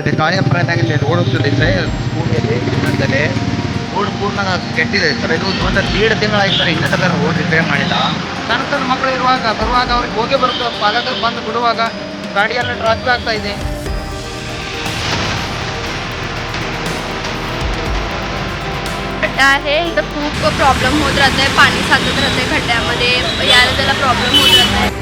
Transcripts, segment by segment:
ಇದೆ ಕಾಳಿಯಂಪುರದಾಗಲ್ಲಿ ರೋಡ್ ಹೋಗ್ತದೆ ಸರ್ ಸ್ಕೂಲಲ್ಲಿ ಇನ್ನೊಂದಲ್ಲಿ ರೋಡ್ ಪೂರ್ಣ ಕೆಟ್ಟಿದೆ ಸರ್ ಇದು ಒಂದು ದೀಡ್ ತಿಂಗಳಾಯ್ತು ಸರ್ ಇನ್ನೂ ತನಕ ರೋಡ್ ರಿಪೇರ್ ಮಾಡಿಲ್ಲ ಸಣ್ಣ ಸಣ್ಣ ಮಕ್ಕಳು ಇರುವಾಗ ಬರುವಾಗ ಅವ್ರಿಗೆ ಹೋಗಿ ಬರುತ್ತೆ ಪಾಲಕರು ಬಂದು ಬಿಡುವಾಗ ಗಾಡಿಯೆಲ್ಲ ಟ್ರಾಫಿಕ್ ಆಗ್ತಾ ಇದೆ खड्डा आहे इथं खूप प्रॉब्लेम होत राहते पाणी साचत राहते खड्ड्यामध्ये यायला त्याला प्रॉब्लेम होत राहते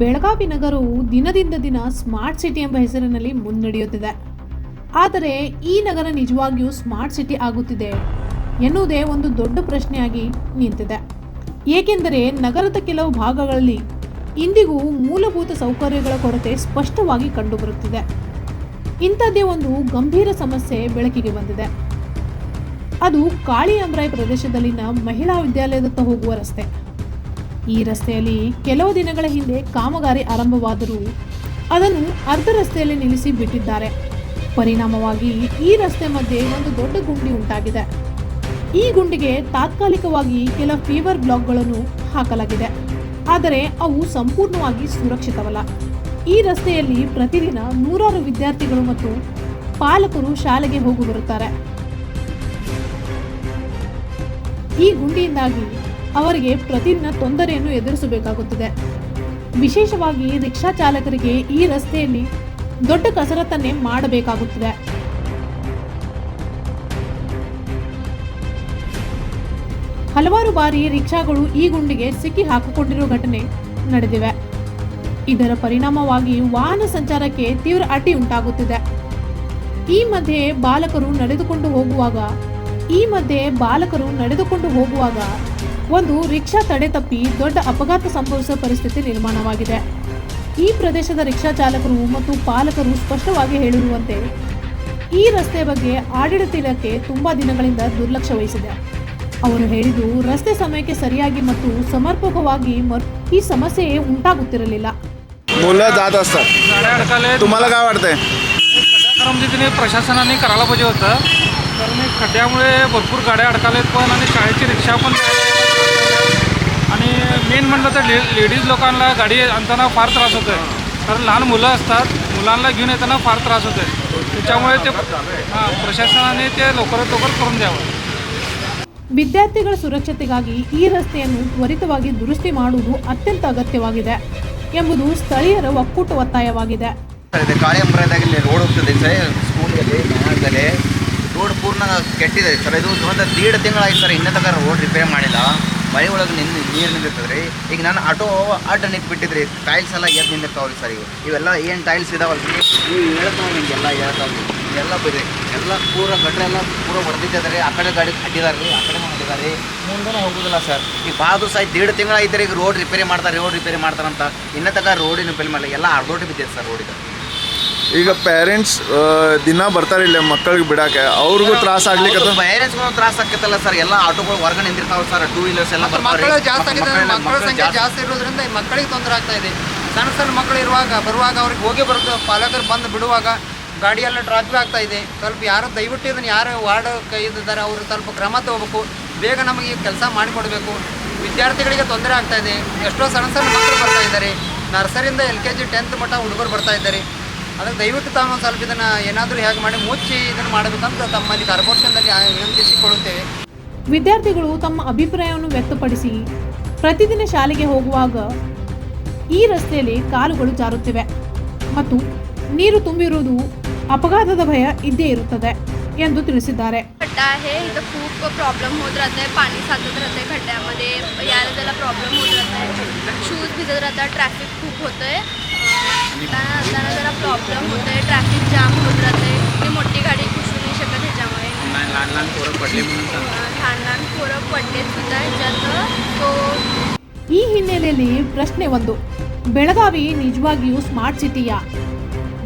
ಬೆಳಗಾವಿ ನಗರವು ದಿನದಿಂದ ದಿನ ಸ್ಮಾರ್ಟ್ ಸಿಟಿ ಎಂಬ ಹೆಸರಿನಲ್ಲಿ ಮುನ್ನಡೆಯುತ್ತಿದೆ. ಆದರೆ ಈ ನಗರ ನಿಜವಾಗಿಯೂ ಸ್ಮಾರ್ಟ್ ಸಿಟಿ ಆಗುತ್ತಿದೆ ಎನ್ನುವುದೇ ಒಂದು ದೊಡ್ಡ ಪ್ರಶ್ನೆಯಾಗಿ ನಿಂತಿದೆ. ಏಕೆಂದರೆ ನಗರದ ಕೆಲವು ಭಾಗಗಳಲ್ಲಿ ಇಂದಿಗೂ ಮೂಲಭೂತ ಸೌಕರ್ಯಗಳ ಕೊರತೆ ಸ್ಪಷ್ಟವಾಗಿ ಕಂಡುಬರುತ್ತಿದೆ. ಇಂಥದ್ದೇ ಒಂದು ಗಂಭೀರ ಸಮಸ್ಯೆ ಬೆಳಕಿಗೆ ಬಂದಿದೆ. ಅದು ಕಾಳಿ ಕಾಳಿಯಂಬ್ರಾಯ್ ಪ್ರದೇಶದಲ್ಲಿನ ಮಹಿಳಾ ವಿದ್ಯಾಲಯದತ್ತ ಹೋಗುವ ರಸ್ತೆ. ಈ ರಸ್ತೆಯಲ್ಲಿ ಕೆಲವು ದಿನಗಳ ಹಿಂದೆ ಕಾಮಗಾರಿ ಆರಂಭವಾದರೂ ಅದನ್ನು ಅರ್ಧ ರಸ್ತೆಯಲ್ಲಿ ನಿಲ್ಲಿಸಿ ಬಿಟ್ಟಿದ್ದಾರೆ. ಪರಿಣಾಮವಾಗಿ ಈ ರಸ್ತೆ ಮಧ್ಯೆ ಒಂದು ದೊಡ್ಡ ಗುಂಡಿ ಉಂಟಾಗಿದೆ. ಈ ಗುಂಡಿಗೆ ತಾತ್ಕಾಲಿಕವಾಗಿ ಕೆಲ ಫೀವರ್ ಬ್ಲಾಕ್ಗಳನ್ನು ಹಾಕಲಾಗಿದೆ. ಆದರೆ ಅವು ಸಂಪೂರ್ಣವಾಗಿ ಸುರಕ್ಷಿತವಲ್ಲ. ಈ ರಸ್ತೆಯಲ್ಲಿ ಪ್ರತಿದಿನ ನೂರಾರು ವಿದ್ಯಾರ್ಥಿಗಳು ಮತ್ತು ಪಾಲಕರು ಶಾಲೆಗೆ ಹೋಗಿ ಬರುತ್ತಾರೆ. ಈ ಗುಂಡಿಯಿಂದಾಗಿ ಅವರಿಗೆ ಪ್ರತಿದಿನ ತೊಂದರೆಯನ್ನು ಎದುರಿಸಬೇಕಾಗುತ್ತದೆ. ವಿಶೇಷವಾಗಿ ರಿಕ್ಷಾ ಚಾಲಕರಿಗೆ ಈ ರಸ್ತೆಯಲ್ಲಿ ದೊಡ್ಡ ಕಸರತ್ತನ್ನೇ ಮಾಡಬೇಕಾಗುತ್ತದೆ. ಹಲವಾರು ಬಾರಿ ರಿಕ್ಷಾಗಳು ಈ ಗುಂಡಿಗೆ ಸಿಕ್ಕಿ ಹಾಕಿಕೊಂಡಿರುವ ಘಟನೆ ನಡೆದಿವೆ. ಇದರ ಪರಿಣಾಮವಾಗಿ ವಾಹನ ಸಂಚಾರಕ್ಕೆ ತೀವ್ರ ಅಡ್ಡಿ ಉಂಟಾಗುತ್ತಿದೆ. ಈ ಮಧ್ಯೆ ಬಾಲಕರು ನಡೆದುಕೊಂಡು ಹೋಗುವಾಗ, ಈ ಮಧ್ಯೆ ಬಾಲಕರು ನಡೆದುಕೊಂಡು ಹೋಗುವಾಗ ಒಂದು ರಿಕ್ಷಾ ತಡೆ ತಪ್ಪಿ ದೊಡ್ಡ ಅಪಘಾತ ಸಂಭವಿಸುವ ಪರಿಸ್ಥಿತಿ ನಿರ್ಮಾಣವಾಗಿದೆ ಈ ಪ್ರದೇಶದ ರಿಕ್ಷಾ ಚಾಲಕರು ಮತ್ತು ಪಾಲಕರು ಸ್ಪಷ್ಟವಾಗಿ ಹೇಳಿರುವಂತೆ ಈ ರಸ್ತೆ ಬಗ್ಗೆ ಆಡಳಿತ ಇಲಾಖೆ ತುಂಬಾ ದಿನಗಳಿಂದ ದುರ್ಲಕ್ಷ್ಯ ವಹಿಸಿದೆ ಅವರು ಹೇಳಿದ್ದು ರಸ್ತೆ ಸಮಯಕ್ಕೆ ಸರಿಯಾಗಿ ಮತ್ತು ಸಮರ್ಪಕವಾಗಿ ಮರು- ಈ ಸಮಸ್ಯೆ ಉಂಟಾಗುತ್ತಿರಲಿಲ್ಲ मुलं जात असतात गाड्या अडकाले तुम्हाला काय वाटतंय खड्ड्याक्रमजीतीने प्रशासनाने करायला पाहिजे होतं कारण हे खड्ड्यामुळे भरपूर गाड्या अडकालेत पण आणि शाळेची रिक्षा पण आणि मेन म्हटलं तर ले लेडीज लोकांना गाडी आणताना फार त्रास होतो आहे कारण लहान मुलं असतात मुलांना घेऊन येताना फार त्रास होतो आहे त्याच्यामुळे ते हां प्रशासनाने ते लवकरात लवकर करून द्यावं ವಿದ್ಯಾರ್ಥಿಗಳ ಸುರಕ್ಷತೆಗಾಗಿ ಈ ರಸ್ತೆಯನ್ನು ತ್ವರಿತವಾಗಿ ದುರಸ್ತಿ ಮಾಡುವುದು ಅತ್ಯಂತ ಅಗತ್ಯವಾಗಿದೆ ಎಂಬುದು ಸ್ಥಳೀಯರ ಒಕ್ಕೂಟ ಒತ್ತಾಯವಾಗಿದೆ ಸರ್ ಇದೆ ಕಾಳಿಯಂಪುರದಾಗಲ್ಲಿ ರೋಡ್ ಹೋಗ್ತದೆ ಸರ್ ಸ್ಕೂಲಲ್ಲಿ ಮನೆಯಲ್ಲಿ ರೋಡ್ ಪೂರ್ಣ ಕೆಟ್ಟಿದೆ ಸರ್. ಇದು ಒಂದು ದೀಡ್ ತಿಂಗಳಾಯ್ತು ಸರ್ ಇನ್ನೂ ತನಕ ರೋಡ್ ರಿಪೇರ್ ಮಾಡಿಲ್ಲ. ಮಳೆ ಒಳಗೆ ನಿಂದು ನೀರು ನಿಂದಿರ್ತದೆ ರೀ ಈಗ ನಾನು ಆಟೋ ಅಡ್ಡ ನಿಂತು ಬಿಟ್ಟಿದ್ರಿ ಟೈಲ್ಸ್ ಎಲ್ಲ ಎದ್ದು ನಿಂದಿರ್ತಾವ್ರಿ ಸರ್ ಇವು. ಇವೆಲ್ಲ ಏನು ಟೈಲ್ಸ್ ಇದಾವಲ್ಲ ರೀ ನೀವು ಹೇಳ್ತಾವೆ ನಿಮಗೆಲ್ಲ ಹೇಳ್ತಾವ್ರಿ ಎಲ್ಲ ಬಿದ್ರಿ ಎಲ್ಲ ಪೂರ ಗಟ್ರೆ ಎಲ್ಲ ಪೂರ ಹೊಡೆದಿದ್ದಾರೆ ಆ ಕಡೆ ಗಾಡಿ ಕಟ್ಟಿದ್ದಾರೆ ರೀ ಆ ಕಡೆ ಮಾಡಿದ್ದಾರೆ ರೀ ಮುಂದೆ ಹೋಗೋದಿಲ್ಲ ಸರ್. ಈಗ ಭಾಳ ದಿವಸ ಆಯ್ತು ದೀಡ್ ತಿಂಗಳಾಯ್ತಾರೆ ಈಗ ರೋಡ್ ರಿಪೇರಿ ಮಾಡ್ತಾರೆ, ರೋಡ್ ರಿಪೇರಿ ಮಾಡ್ತಾರಂತ ಇನ್ನೂ ತನಕ ರೋಡಿನ ರಿಪೇರಿ ಮಾಡಲಿ ಎಲ್ಲ ಅರ್ಧೋಟಿ ಬಿದ್ದಿದೆ ಸರ್ ರೋಡಿಗೆ. ಈಗ ಪೇರೆಂಟ್ಸ್ ದಿನ ಬರ್ತಾರೆ ಇಲ್ಲಿ ಮಕ್ಕಳಿಗೆ ಬಿಡಕ್ಕೆ. ಅವ್ರಿಗೂ ತ್ರಾಸ ಆಗ್ಲಿಕ್ಕೆ ಪೇರೆಂಟ್ಸ್ಗಳು ತ್ರಾಸ ಆಕತ್ತಲ್ಲ ಸರ್ ಎಲ್ಲ ಆಟೋಗಳು ಹೊರಗಡೆ ನಿಂತಿರ್ತಾವೆ ಸರ್ ಟೂ ವೀಲರ್ಸ್ ಎಲ್ಲ ಬರ್ತಾರೆ. ಮಕ್ಕಳು ಜಾಸ್ತಿ ಆಗಿದೆ ಮಕ್ಕಳ ಸಂಖ್ಯೆ ಜಾಸ್ತಿ ಇರೋದ್ರಿಂದ ಈ ಮಕ್ಕಳಿಗೆ ತೊಂದರೆ ಆಗ್ತಾ ಇದೆ. ಸಣ್ಣ ಸಣ್ಣ ಮಕ್ಕಳು ಇರುವಾಗ ಬರುವಾಗ ಅವ್ರಿಗೆ ಹೋಗಿ ಬರೋದು ಪಾಲಕರು ಬಂದು ಬಿಡುವಾಗ ಗಾಡಿ ಎಲ್ಲ ಟ್ರಾಫಿಕ್ ಆಗ್ತಾ ಇದೆ. ಸ್ವಲ್ಪ ಯಾರು ದಯವಿಟ್ಟು ಇದನ್ನು ಯಾರು ವಾರ್ಡ್ ಕೈ ಇದ್ದಾರೆ ಅವರು ಸ್ವಲ್ಪ ಕ್ರಮ ತಗೋಬೇಕು. ಬೇಗ ನಮಗೆ ಈ ಕೆಲಸ ಮಾಡಿಕೊಡ್ಬೇಕು. ವಿದ್ಯಾರ್ಥಿಗಳಿಗೆ ತೊಂದರೆ ಆಗ್ತಾ ಇದೆ. ಎಷ್ಟೋ ಸಣ್ಣ ಸಣ್ಣ ಮಕ್ಕಳು ಬರ್ತಾ ಇದ್ದಾರೆ. ನರ್ಸರಿಯಿಂದ ಎಲ್ ಕೆ ಜಿ ಟೆಂತ್ ಮಟ್ಟ ಹುಡುಗರು ಬರ್ತಾ ಇದ್ದಾರೆ. ಅದಕ್ಕೆ ದಯವಿಟ್ಟು ತಾವು ಒಂದು ಸ್ವಲ್ಪ ಇದನ್ನು ಏನಾದರೂ ಹೇಗೆ ಮಾಡಿ ಮುಚ್ಚಿ ಇದನ್ನು ಮಾಡಬೇಕಂತ ತಮ್ಮಲ್ಲಿ ಕಾರ್ಪೊರೇಷನ್ದಲ್ಲಿ ವಿನಂತಿಸಿಕೊಳ್ಳುತ್ತೇವೆ ವಿದ್ಯಾರ್ಥಿಗಳು ತಮ್ಮ ಅಭಿಪ್ರಾಯವನ್ನು ವ್ಯಕ್ತಪಡಿಸಿ ಪ್ರತಿದಿನ ಶಾಲೆಗೆ ಹೋಗುವಾಗ ಈ ರಸ್ತೆಯಲ್ಲಿ ಕಾಲುಗಳು ಜಾರುತ್ತಿವೆ ಮತ್ತು ನೀರು ತುಂಬಿರುವುದು ಅಪಘಾತದ ಭಯ ಇದ್ದೇ ಇರುತ್ತದೆ ಎಂದು ತಿಳಿಸಿದ್ದಾರೆ खड्डा आहे इथं खूप प्रॉब्लेम होत राहते पाणी साचत राहते खड्ड्यामध्ये यायला त्याला प्रॉब्लेम होत राहते शूज भिजत राहतात ट्रॅफिक खूप होतं आहे जाताना जाताना जरा प्रॉब्लेम होत आहे ट्रॅफिक जाम होत राहते ती मोठी गाडी घुसू नाही शकत ह्याच्यामुळे लहान लहान पोरं पडली म्हणून अं, लहान लहान पोरं पडलेत सुद्धा ह्याच्यात तो ಈ ಹಿನ್ನೆಲೆಯಲ್ಲಿ ಪ್ರಶ್ನೆ ಒಂದು ಬೆಳಗಾವಿ ನಿಜವಾಗಿಯೂ ಸ್ಮಾರ್ಟ್ ಸಿಟಿಯಾ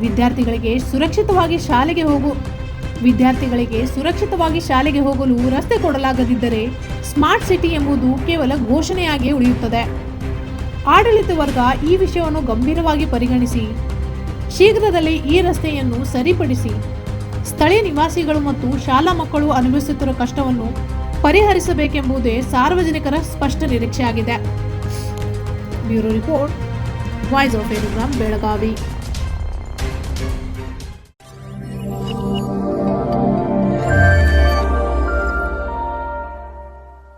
ವಿದ್ಯಾರ್ಥಿಗಳಿಗೆ ಸುರಕ್ಷಿತವಾಗಿ ಶಾಲೆಗೆ ಹೋಗು ವಿದ್ಯಾರ್ಥಿಗಳಿಗೆ ಸುರಕ್ಷಿತವಾಗಿ ಶಾಲೆಗೆ ಹೋಗಲು ರಸ್ತೆ ಕೊಡಲಾಗದಿದ್ದರೆ ಸ್ಮಾರ್ಟ್ ಸಿಟಿ ಎಂಬುದು ಕೇವಲ ಘೋಷಣೆಯಾಗಿಯೇ ಉಳಿಯುತ್ತದೆ ಆಡಳಿತ ವರ್ಗ ಈ ವಿಷಯವನ್ನು ಗಂಭೀರವಾಗಿ ಪರಿಗಣಿಸಿ, ಶೀಘ್ರದಲ್ಲೇ ಈ ರಸ್ತೆಯನ್ನು ಸರಿಪಡಿಸಿ, ಸ್ಥಳೀಯ ನಿವಾಸಿಗಳು ಮತ್ತು ಶಾಲಾ ಮಕ್ಕಳು ಅನುಭವಿಸುತ್ತಿರುವ ಕಷ್ಟವನ್ನು ಪರಿಹರಿಸಬೇಕೆಂಬುದೇ ಸಾರ್ವಜನಿಕರ ಸ್ಪಷ್ಟ ನಿರೀಕ್ಷೆಯಾಗಿದೆ. Bureau report voice of Belagavi